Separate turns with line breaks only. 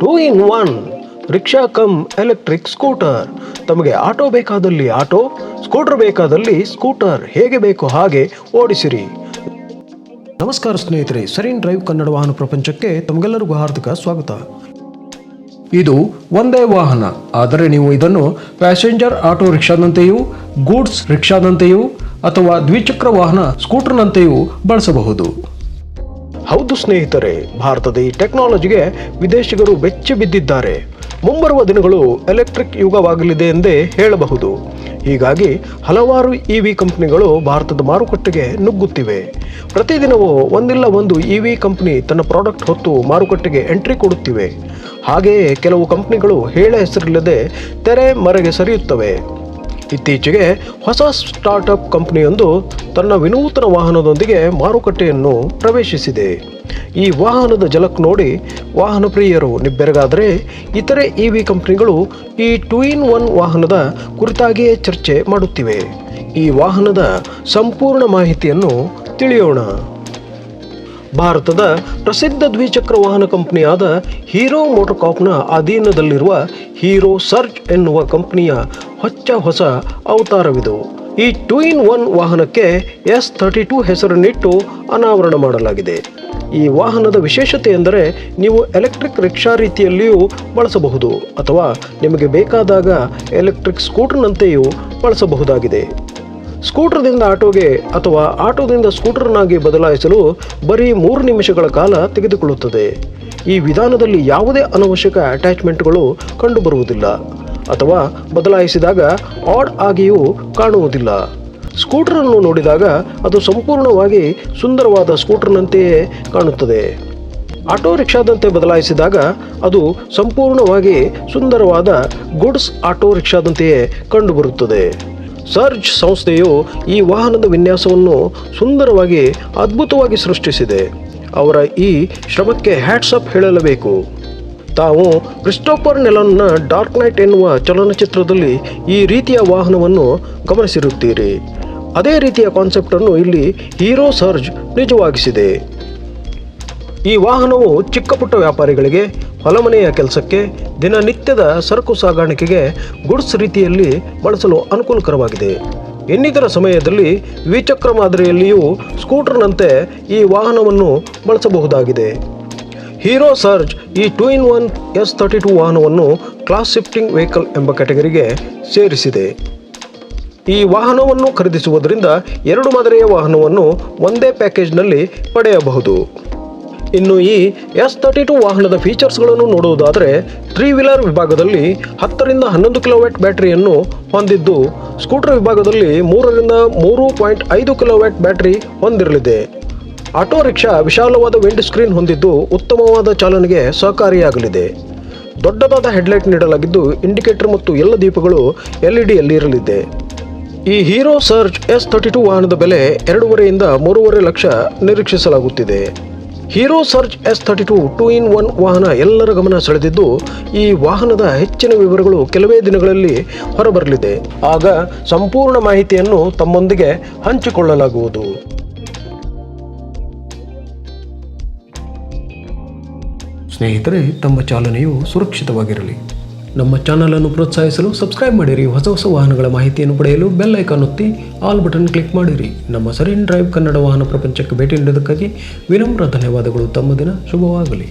Two in one rickshaw cum electric scooter. ತಮಗೆ auto ಬೇಕಾದಲ್ಲಿ auto, scooter ಬೇಕಾದಲ್ಲಿ scooter. ಹೇಗೆ ಬೇಕೋ ಹಾಗೆ ಓಡಿಸಿರಿ. ನಮಸ್ಕಾರ ಸ್ನೇಹಿತರೆ, ಸರಿನ್ ಡ್ರೈವ್ ಕನ್ನಡ ವಾಹನ ಪ್ರಪಂಚಕ್ಕೆ ತಮಗೆಲ್ಲರಿಗೂ ಹಾರ್ದಿಕ ಸ್ವಾಗತ. ಇದು ಒಂದೇ ವಾಹನ, ಆದರೆ ನೀವು ಇದನ್ನು ಪ್ಯಾಸೆಂಜರ್ ಆಟೋ ರಿಕ್ಷಾದಂತೆಯೂ, ಗೂಡ್ಸ್ ರಿಕ್ಷಾದಂತೆಯೂ ಅಥವಾ ದ್ವಿಚಕ್ರ ವಾಹನ ಸ್ಕೂಟರ್ನಂತೆಯೂ ಬಳಸಬಹುದು. ಹೌದು ಸ್ನೇಹಿತರೆ, ಭಾರತದ ಈ ಟೆಕ್ನಾಲಜಿಗೆ ವಿದೇಶಿಗರು ಬೆಚ್ಚಿ ಬಿದ್ದಿದ್ದಾರೆ. ಮುಂಬರುವ ದಿನಗಳು ಎಲೆಕ್ಟ್ರಿಕ್ ಯುಗವಾಗಲಿದೆ ಎಂದೇ ಹೇಳಬಹುದು. ಹೀಗಾಗಿ ಹಲವಾರು ಇ ವಿ ಕಂಪ್ನಿಗಳು ಭಾರತದ ಮಾರುಕಟ್ಟೆಗೆ ನುಗ್ಗುತ್ತಿವೆ. ಪ್ರತಿದಿನವೂ ಒಂದಿಲ್ಲ ಒಂದು ಇ ವಿ ಕಂಪ್ನಿ ತನ್ನ ಪ್ರಾಡಕ್ಟ್ ಹೊತ್ತು ಮಾರುಕಟ್ಟೆಗೆ ಎಂಟ್ರಿ ಕೊಡುತ್ತಿವೆ. ಹಾಗೆಯೇ ಕೆಲವು ಕಂಪ್ನಿಗಳು ಹೇಳ ಹೆಸರಿಲ್ಲದೆ ತೆರೆ ಮರೆಗೆ ಸರಿಯುತ್ತವೆ. ಇತ್ತೀಚೆಗೆ ಹೊಸ ಸ್ಟಾರ್ಟಪ್ ಕಂಪನಿಯೊಂದು ತನ್ನ ವಿನೂತನ ವಾಹನದೊಂದಿಗೆ ಮಾರುಕಟ್ಟೆಯನ್ನು ಪ್ರವೇಶಿಸಿದೆ. ಈ ವಾಹನದ ಜಲಕ್ ನೋಡಿ ವಾಹನ ಪ್ರಿಯರು ನಿಬ್ಬೆರಗಾದರೆ ಇತರೆ ಇ ವಿ ಕಂಪನಿಗಳು ಈ ಟೂ ಇನ್ ಒನ್ ವಾಹನದ ಕುರಿತಾಗಿಯೇ ಚರ್ಚೆ ಮಾಡುತ್ತಿವೆ. ಈ ವಾಹನದ ಸಂಪೂರ್ಣ ಮಾಹಿತಿಯನ್ನು ತಿಳಿಯೋಣ. ಭಾರತದ ಪ್ರಸಿದ್ಧ ದ್ವಿಚಕ್ರ ವಾಹನ ಕಂಪನಿಯಾದ ಹೀರೋ ಮೋಟರ್ಕಾಪ್ನ ಅಧೀನದಲ್ಲಿರುವ ಹೀರೋ ಸರ್ಚ್ ಎನ್ನುವ ಕಂಪನಿಯ ಹೊಚ್ಚ ಹೊಸ ಅವತಾರವಿದು. ಈ ಟೂ ಇನ್ ಒನ್ ವಾಹನಕ್ಕೆ ಎಸ್ ಥರ್ಟಿ ಟೂ ಹೆಸರನ್ನಿಟ್ಟು ಅನಾವರಣ ಮಾಡಲಾಗಿದೆ. ಈ ವಾಹನದ ವಿಶೇಷತೆ ಎಂದರೆ ನೀವು ಎಲೆಕ್ಟ್ರಿಕ್ ರಿಕ್ಷಾ ರೀತಿಯಲ್ಲಿಯೂ ಬಳಸಬಹುದು ಅಥವಾ ನಿಮಗೆ ಬೇಕಾದಾಗ ಎಲೆಕ್ಟ್ರಿಕ್ ಸ್ಕೂಟರ್ನಂತೆಯೂ ಬಳಸಬಹುದಾಗಿದೆ. ಸ್ಕೂಟರ್ದಿಂದ ಆಟೋಗೆ ಅಥವಾ ಆಟೋದಿಂದ ಸ್ಕೂಟರ್ನಾಗಿ ಬದಲಾಯಿಸಲು ಬರೀ ಮೂರು ನಿಮಿಷಗಳ ಕಾಲ ತೆಗೆದುಕೊಳ್ಳುತ್ತದೆ. ಈ ವಿಧಾನದಲ್ಲಿ ಯಾವುದೇ ಅನವಶ್ಯಕ ಅಟ್ಯಾಚ್ಮೆಂಟ್ಗಳು ಕಂಡುಬರುವುದಿಲ್ಲ ಅಥವಾ ಬದಲಾಯಿಸಿದಾಗ ಆಡ್ ಆಗಿಯೂ ಕಾಣುವುದಿಲ್ಲ. ಸ್ಕೂಟರನ್ನು ನೋಡಿದಾಗ ಅದು ಸಂಪೂರ್ಣವಾಗಿ ಸುಂದರವಾದ ಸ್ಕೂಟರ್ನಂತೆಯೇ ಕಾಣುತ್ತದೆ. ಆಟೋ ರಿಕ್ಷಾದಂತೆ ಬದಲಾಯಿಸಿದಾಗ ಅದು ಸಂಪೂರ್ಣವಾಗಿ ಸುಂದರವಾದ ಗುಡ್ಸ್ ಆಟೋ ರಿಕ್ಷಾದಂತೆಯೇ ಕಂಡುಬರುತ್ತದೆ. ಸರ್ಜ್ ಸಂಸ್ಥೆಯು ಈ ವಾಹನದ ವಿನ್ಯಾಸವನ್ನು ಸುಂದರವಾಗಿ, ಅದ್ಭುತವಾಗಿ ಸೃಷ್ಟಿಸಿದೆ. ಅವರ ಈ ಶ್ರಮಕ್ಕೆ ಹ್ಯಾಟ್ಸಪ್ ಹೇಳಲಬೇಕು. ತಾವು ಕ್ರಿಸ್ಟೋಫರ್ ನೆಲನ್ನ ಡಾರ್ಕ್ ನೈಟ್ ಎನ್ನುವ ಚಲನಚಿತ್ರದಲ್ಲಿ ಈ ರೀತಿಯ ವಾಹನವನ್ನು ಗಮನಿಸಿರುತ್ತೀರಿ. ಅದೇ ರೀತಿಯ ಕಾನ್ಸೆಪ್ಟನ್ನು ಇಲ್ಲಿ ಹೀರೋ ಸರ್ಜ್ ನಿಜವಾಗಿಸಿದೆ. ಈ ವಾಹನವು ಚಿಕ್ಕಪುಟ್ಟ ವ್ಯಾಪಾರಿಗಳಿಗೆ ಹೊಲಮನೆಯ ಕೆಲಸಕ್ಕೆ ದಿನನಿತ್ಯದ ಸರಕು ಸಾಗಾಣಿಕೆಗೆ ಗುಡ್ಸ್ ರೀತಿಯಲ್ಲಿ ಬಳಸಲು ಅನುಕೂಲಕರವಾಗಿದೆ. ಇನ್ನಿತರ ಸಮಯದಲ್ಲಿ ದ್ವಿಚಕ್ರ ಮಾದರಿಯಲ್ಲಿಯೂ ಸ್ಕೂಟರ್ನಂತೆ ಈ ವಾಹನವನ್ನು ಬಳಸಬಹುದಾಗಿದೆ. Hero Surge E two in one S thirty two ವಾಹನವನ್ನು ಕ್ಲಾಸ್ ಶಿಫ್ಟಿಂಗ್ ವೆಹಿಕಲ್ ಎಂಬ ಕ್ಯಾಟಗರಿಗೆ ಸೇರಿಸಿದೆ. ಈ ವಾಹನವನ್ನು ಖರೀದಿಸುವುದರಿಂದ ಎರಡು ಮಾದರಿಯ ವಾಹನವನ್ನು ಒಂದೇ ಪ್ಯಾಕೇಜ್ನಲ್ಲಿ ಪಡೆಯಬಹುದು. ಇನ್ನು ಈ ಎಸ್ ತರ್ಟಿ ಟು ವಾಹನದ ಫೀಚರ್ಸ್ಗಳನ್ನು ನೋಡುವುದಾದರೆ ತ್ರೀ ವೀಲರ್ ವಿಭಾಗದಲ್ಲಿ ಹತ್ತರಿಂದ ಹನ್ನೊಂದು ಕಿಲೋವ್ಯಾಟ್ ಬ್ಯಾಟರಿಯನ್ನು ಹೊಂದಿದ್ದು ಸ್ಕೂಟರ್ ವಿಭಾಗದಲ್ಲಿ ಮೂರರಿಂದ ಮೂರು ಪಾಯಿಂಟ್ ಐದು ಕಿಲೋವ್ಯಾಟ್ ಬ್ಯಾಟ್ರಿ ಹೊಂದಿರಲಿದೆ. ಆಟೋ ರಿಕ್ಷಾ ವಿಶಾಲವಾದ ವಿಂಡ್ ಸ್ಕ್ರೀನ್ ಹೊಂದಿದ್ದು ಉತ್ತಮವಾದ ಚಾಲನೆಗೆ ಸಹಕಾರಿಯಾಗಲಿದೆ. ದೊಡ್ಡದಾದ ಹೆಡ್ಲೈಟ್ ನೀಡಲಾಗಿದ್ದು ಇಂಡಿಕೇಟರ್ ಮತ್ತು ಎಲ್ಲ ದೀಪಗಳು ಎಲ್ ಇ ಡಿಯಲ್ಲಿ ಇರಲಿದೆ. ಈ Hero Surge S thirty two ವಾಹನದ ಬೆಲೆ ಎರಡೂವರೆಯಿಂದ ಮೂರುವರೆ lakh ನಿರೀಕ್ಷಿಸಲಾಗುತ್ತಿದೆ. Hero Surge S thirty two two in one ವಾಹನ ಎಲ್ಲರ ಗಮನ ಸೆಳೆದಿದ್ದು, ಈ ವಾಹನದ ಹೆಚ್ಚಿನ ವಿವರಗಳು ಕೆಲವೇ ದಿನಗಳಲ್ಲಿ ಹೊರಬರಲಿದೆ. ಆಗ ಸಂಪೂರ್ಣ ಮಾಹಿತಿಯನ್ನು ತಮ್ಮೊಂದಿಗೆ ಹಂಚಿಕೊಳ್ಳಲಾಗುವುದು. ಸ್ನೇಹಿತರೆ, ತಮ್ಮ ಚಾಲನೆಯು ಸುರಕ್ಷಿತವಾಗಿರಲಿ. ನಮ್ಮ ಚಾನಲನ್ನು ಪ್ರೋತ್ಸಾಹಿಸಲು ಸಬ್ಸ್ಕ್ರೈಬ್ ಮಾಡಿರಿ. ಹೊಸ ಹೊಸ ವಾಹನಗಳ ಮಾಹಿತಿಯನ್ನು ಪಡೆಯಲು ಬೆಲ್ ಐಕಾನ್ ಒತ್ತಿ ಆಲ್ ಬಟನ್ ಕ್ಲಿಕ್ ಮಾಡಿರಿ. ನಮ್ಮ ಸರಿನ್ ಡ್ರೈವ್ ಕನ್ನಡ ವಾಹನ ಪ್ರಪಂಚಕ್ಕೆ ಭೇಟಿ ನೀಡುವುದಕ್ಕಾಗಿ ವಿನಮ್ರ ಧನ್ಯವಾದಗಳು. ತಮ್ಮ ದಿನ ಶುಭವಾಗಲಿ.